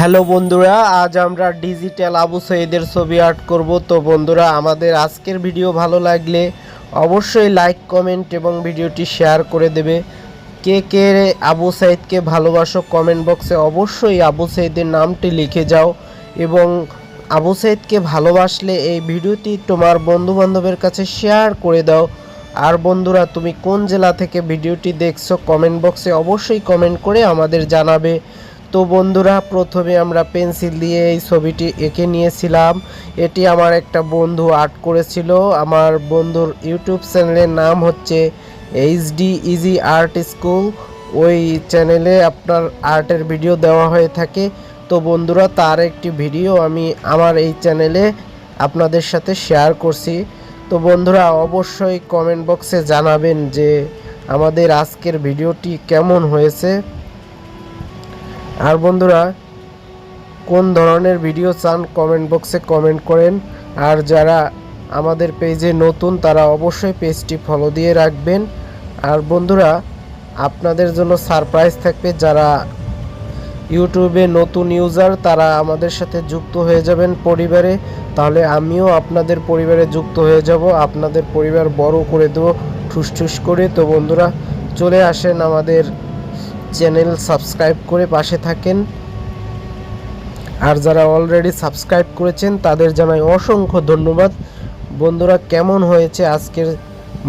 Hello বন্ধুরা, আজ আমরা ডিজিটাল আবু সঈদের ছবি আর্ট করব। তো বন্ধুরা, আমাদের আজকের ভিডিও ভালো লাগলে অবশ্যই লাইক কমেন্ট এবং ভিডিওটি শেয়ার করে দেবে। কে কে আবু সাইদকে ভালোবাসো কমেন্ট বক্সে অবশ্যই আবু সাইদের নামটি লিখে যাও এবং আবু সাইদকে ভালোবাসলে এই ভিডিওটি তোমার বন্ধু বান্ধবের কাছে শেয়ার করে দাও। আর বন্ধুরা, তুমি কোন জেলা থেকে ভিডিওটি দেখছ কমেন্ট বক্সে অবশ্যই কমেন্ট করে আমাদের জানাবে। তো বন্ধুরা, প্রথমে আমরা পেন্সিল দিয়ে এই ছবিটি এঁকে নিয়েছিলাম। এটি আমার একটা বন্ধু আর্ট করেছিল। আমার বন্ধুর ইউটিউব চ্যানেলের নাম হচ্ছে এইচডি ইজি আর্ট স্কুল। ওই চ্যানেলে আপনার আর্টের ভিডিও দেওয়া হয়ে থাকে। তো বন্ধুরা, তার একটি ভিডিও আমি আমার এই চ্যানেলে আপনাদের সাথে শেয়ার করছি। তো বন্ধুরা, অবশ্যই কমেন্ট বক্সে জানাবেন যে আমাদের আজকের ভিডিওটি কেমন হয়েছে। আর বন্ধুরা, কোন ধরনের ভিডিও চান কমেন্ট বক্সে কমেন্ট করেন। আর যারা আমাদের পেজে নতুন, তারা অবশ্যই পেজটি ফলো দিয়ে রাখবেন। আর বন্ধুরা, আপনাদের জন্য সারপ্রাইজ থাকবে যারা ইউটিউবে নতুন ইউজার তারা আমাদের সাথে যুক্ত হয়ে যাবেন পরিবারে। তাহলে আমিও আপনাদের পরিবারে যুক্ত হয়ে যাব। আপনাদের পরিবার বড় করে দেবো ঠুস করে। তো বন্ধুরা, চলে আসেন আমাদের চ্যানেল সাবস্ক্রাইব করে পাশে থাকেন। আর যারা অলরেডি সাবস্ক্রাইব করেছেন, তাদের জানাই অসংখ্য ধন্যবাদ। বন্ধুরা, কেমন হয়েছে আজকের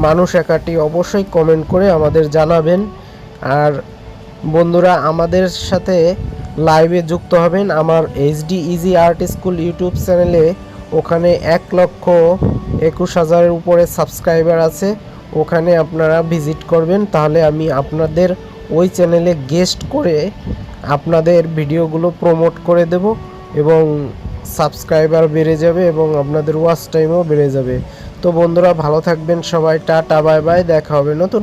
মানুষ একাটি অবশ্যই কমেন্ট করে আমাদের জানাবেন। আর বন্ধুরা, আমাদের সাথে লাইভে যুক্ত হবেন আমার HD easy art school YouTube চ্যানেলে ওখানে এক লক্ষ একুশ হাজারের উপরে সাবস্ক্রাইবার আছে। ওখানে আপনারা ভিজিট করবেন। তাহলে আমি আপনাদের ওই চ্যানেলে গেস্ট করে আপনাদের ভিডিওগুলো প্রমোট করে দেব এবং সাবস্ক্রাইবার বেড়ে যাবে এবং আপনাদের ওয়াচ টাইমও বেড়ে যাবে। তো বন্ধুরা ভালো থাকবেন সবাই, টাটা বাই বাই দেখা হবে নতুন